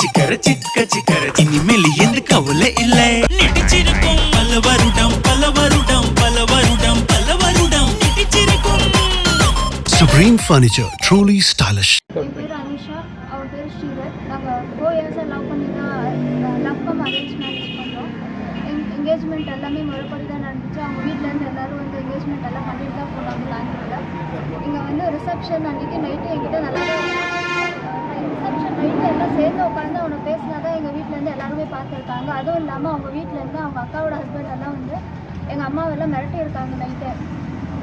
சிக்கர சிக்க சிக்கர. இனிமேல் எந்த கவலை இல்லை. நடிச்சிருக்கும் பல வருடம் பல வருடம் பல வருடம் பல வருடம் நடிச்சிருக்கும் Supreme Furniture, truly stylish. என் பேர் அனுஷா அவர் பேர் ஸ்ரீதர். நாங்கள் ஃபோர் இயர்ஸாக லவ் பண்ணி தான் லவ் கம் அரேஞ்ச் மேரேஜ் பண்ணோம் என்கேஜ்மெண்ட் எல்லாமே முறைப்படி தான் நடந்துச்சு. அவங்க வீட்டிலேருந்து எல்லோரும் வந்து என்கேஜ்மெண்ட் எல்லாம் பண்ணிட்டு தான் போனாங்க லாங்குவேஜில் இங்கே வந்து ரிசப்ஷன் அன்றைக்கி நைட்டு என்கிட்ட நல்லா நைட்டு எல்லாம் சேர்ந்து உட்காந்து அவனை பேசினா தான் எங்கள் வீட்டிலேருந்து எல்லாருமே பார்த்துருக்காங்க. அதுவும் இல்லாமல் அவங்க வீட்டிலேருந்து அவங்க அக்காவோட ஹஸ்பண்ட் எல்லாம் வந்து எங்கள் அம்மாவெல்லாம் மிரட்டியிருக்காங்க நைட்டு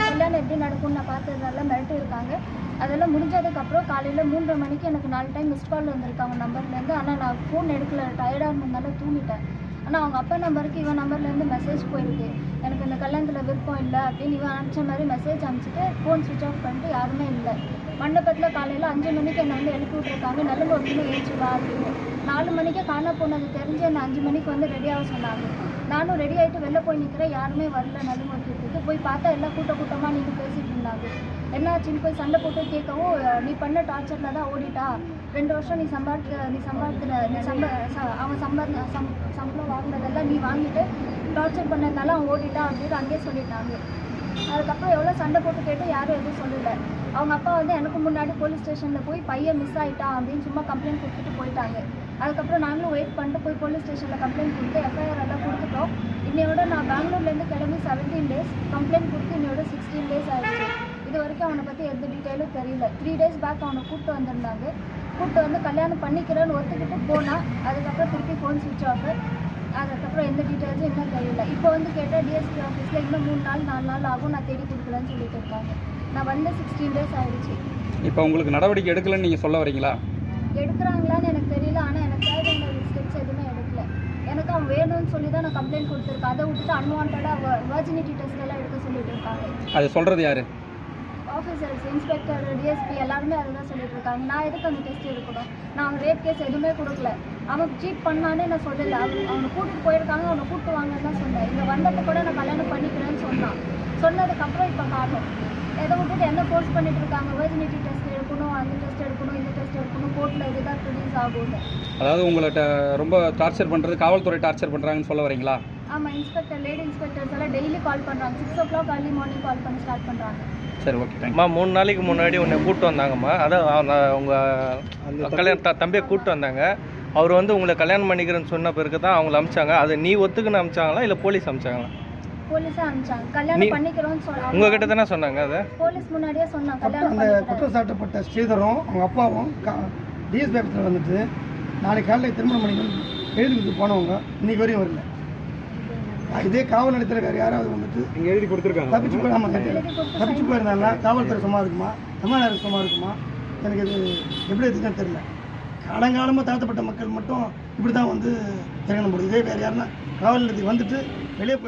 கல்யாணம் எப்படி நடக்கும்னு நான் பார்த்ததுனால மிரட்டியிருக்காங்க. அதெல்லாம் முடிஞ்சதுக்கப்புறம் காலையில் மூன்றரை மணிக்கு எனக்கு நாலு டைம் மிஸ் கால் வந்திருக்கு அவங்க நம்பர்லேருந்து ஆனால் நான் ஃபோன் எடுக்கல. டயர்டாக இருந்ததுனால தூங்கிட்டேன். ஆனால் அவங்க அப்பா நம்பருக்கு இவன் நம்பர்லேருந்து மெசேஜ் போயிருக்கு. எனக்கு இந்த கல்யாணத்தில் விருப்பம் இல்லை அப்படின்னு இவன் அனுப்பிச்ச மாதிரி மெசேஜ் அனுப்பிச்சிட்டு ஃபோன் ஸ்விட்ச் ஆஃப் பண்ணிட்டு யாருமே இல்லை. மண்டபத்தில் காலையில் அஞ்சு மணிக்கு என்னை வந்து எழுப்பி விட்ருக்காங்க நல்ல ஒரு ஏற்றுவா அப்படின்னு. நாலு மணிக்கே காண போனது தெரிஞ்சு என்னை அஞ்சு மணிக்கு வந்து ரெடியாக சொன்னாங்க. நானும் ரெடி ஆகிட்டு வெளில போய் நிற்கிறேன் யாருமே வரல நலுமொழிக்கிறதுக்கு போய் பார்த்தா எல்லாம் கூட்ட கூட்டமாக நீங்கள் பேசிட்டு இருந்தாங்க. என்னாச்சுன்னு போய் சண்டை போட்டு கேட்கவும் நீ பண்ண டார்ச்சரில் தான் ஓடிட்டா. ரெண்டு வருஷம் நீ சம்பாதிக்க நீ சம்பாதிக்கிற நீ சம்ப ச- அவன் சம்பாதி சம் சம்பளம் வாங்கினதெல்லாம் நீ வாங்கிட்டு டார்ச்சர் பண்ணதுனால அவன் ஓடிட்டான் அப்படின்னு அங்கேயே சொல்லிட்டாங்க. அதுக்கப்புறம் எவ்வளோ சண்டை போட்டு கேட்டு யாரும் எதுவும் சொல்லலை. அவங்க அப்பா வந்து எனக்கு முன்னாடி போலீஸ் ஸ்டேஷனில் போய் பையன் மிஸ் ஆயிட்டான் அப்படின்னு சும்மா கம்ப்ளைண்ட் கொடுத்துட்டு போயிட்டாங்க. அதுக்கப்புறம் நாங்களும் வெயிட் பண்ணிட்டு போய் போலீஸ் ஸ்டேஷனில் கம்ப்ளைண்ட் கொடுத்து எஃப்ஐஆர் எல்லாம் கொடுத்துட்டோம். இன்னையோட நான் பெங்களூர்லேருந்து கிளம்பி செவன்டீன் டேஸ் கம்ப்ளைண்ட் கொடுத்து இன்னையோட சிக்ஸ்டீன் டேஸ் ஆகிடுச்சு இது வரைக்கும் அவனை பற்றி எந்த டீட்டெயிலும் தெரியல. த்ரீ டேஸ் பேக் அவனை கூப்பிட்டு வந்திருந்தாங்க. கூப்பிட்டு வந்து கல்யாணம் பண்ணிக்கிறேன்னு ஒத்துக்கிட்டு போனால் அதுக்கப்புறம் திருப்பி ஃபோன் சுவிட்ச் ஆஃப் அதுக்கப்புறம் எந்த டீட்டெயில்ஸும் இன்னும் தெரியல. இப்போ வந்து கேட்டால் டிஎஸ்பி ஆஃபீஸில் இன்னும் மூணு நாள் நாலு நாள் ஆகும். நான் தேடி கொடுக்குறேன்னு சொல்லிட்டு இருக்காங்க நான் வந்து சிக்ஸ்டீன் டேஸ் ஆயிடுச்சு. இப்போ உங்களுக்கு நடவடிக்கை எடுக்கலன்னு நீங்கள் சொல்ல வரீங்களா? எடுக்கிறாங்களான்னு எனக்கு தெரியல. ஆனால் எனக்கு தேவை வேண்டிய ஸ்டெப்ஸ் எதுவுமே எடுக்கல. எனக்கு அவன் வேணும்னு சொல்லி தான் நான் கம்ப்ளைண்ட் கொடுத்துருக்கேன். அதை விட்டுட்டு அன்வான்டாக வர்ஜினிட்டி டெஸ்ட் எல்லாம் எடுக்க சொல்லிட்டு இருக்காங்க. அது சொல்கிறது யார்? ஆஃபீஸர்ஸ் இன்ஸ்பெக்டர் டிஎஸ்பி எல்லாருமே அதுதான் சொல்லிட்டு இருக்காங்க நான் எதுக்கு அந்த டெஸ்ட் எடுக்கணும்? நான் அவன் ரேப் கேஸ் எதுவுமே கொடுக்கல. அவன் சீட் பண்ணானே நான் சொல்லல. அவன் அவனை கூட்டிட்டு போயிருக்காங்க அவனை கூட்டு வாங்கன்னு தான் சொன்னேன். இங்கே வந்தப்போ கூட நான் கல்யாணம் பண்ணிக்கிறேன்னு சொன்னான். சொன்னதுக்கப்புறம் இப்போ காணும் எதை விட்டுட்டு என்ன ஃபோர்ஸ் பண்ணிட்டு இருக்காங்க? வெர்ஜினிட்டி டெஸ்ட் எடுக்கணும் அந்த டெஸ்ட் எடுக்கணும் இந்த டெஸ்ட் எடுக்கணும் கோர்ட்டில் இதுதான் ப்ரொடியூஸ் ஆகும்னு. அதாவது உங்கள்கிட்ட ரொம்ப டார்ச்சர் பண்ணுறது காவல்துறை டார்ச்சர் பண்ணுறாங்கன்னு சொல்ல வரீங்களா? ஆமாம் இன்ஸ்பெக்டர் லேடி இன்ஸ்பெக்டர்ஸ் எல்லாம் டெய்லி கால் பண்ணுறாங்க six o'clock early morning call பண்ணி ஸ்டார்ட் பண்ணுறாங்க சரி ஓகே தேங்க்யூ மூணு நாளைக்கு முன்னாடி உன்னை கூப்பிட்டு வந்தாங்கம்மா. அதான் உங்கள் கல்யாணம் த தம்பியை கூப்பிட்டு வந்தாங்க. அவர் வந்து உங்களை கல்யாணம் பண்ணிக்கிறேன்னு சொன்ன பிறகு தான் அவங்கள அமிச்சாங்க. அதை நீ ஒத்துக்குன்னு அமிச்சாங்களா இல்லை போலீஸ் அமிச்சாங்களா? போலீஸே அனுப்பிச்சாங்க நீ- கல்யாணம் பண்ணிக்கிறோம்னு உங்ககிட்ட தானே சொன்னாங்க அதை? போலீஸ் முன்னாடியே சொன்னாங்க. கல்யாணம் அந்த குற்றம் சாட்டப்பட்ட ஸ்ரீதரும் அவங்க அப்பாவும் டிஎஸ்பி ஆஃபீஸில் வந்துட்டு நாளைக்கு காலையில் திருமணம் பண்ணிக்கணும் எழுதி கொடுத்து போனவங்க இன்னைக்கு வரையும் வரல. இதே காவல் நிலையத்தில் வேறு யாராவது வந்துட்டு நீங்கள் எழுதி கொடுத்துருக்காங்க. தப்பிச்சு போய் ஆமாம் தப்பிச்சு போயிருந்தாங்களா காவல்துறை சும்மா இருக்குமா? தமிழ்நாடு சும்மா இருக்குமா? எனக்கு இது எப்படி இருக்குன்னு தெரியல. காலங்காலமாக தாழ்த்தப்பட்ட மக்கள் மட்டும் இப்படி தான் வந்து இறங்கணும் முடியும் இதே வேறு யாருன்னா காவல் நிலையத்துக்கு வந்துட்டு வெளியே போய்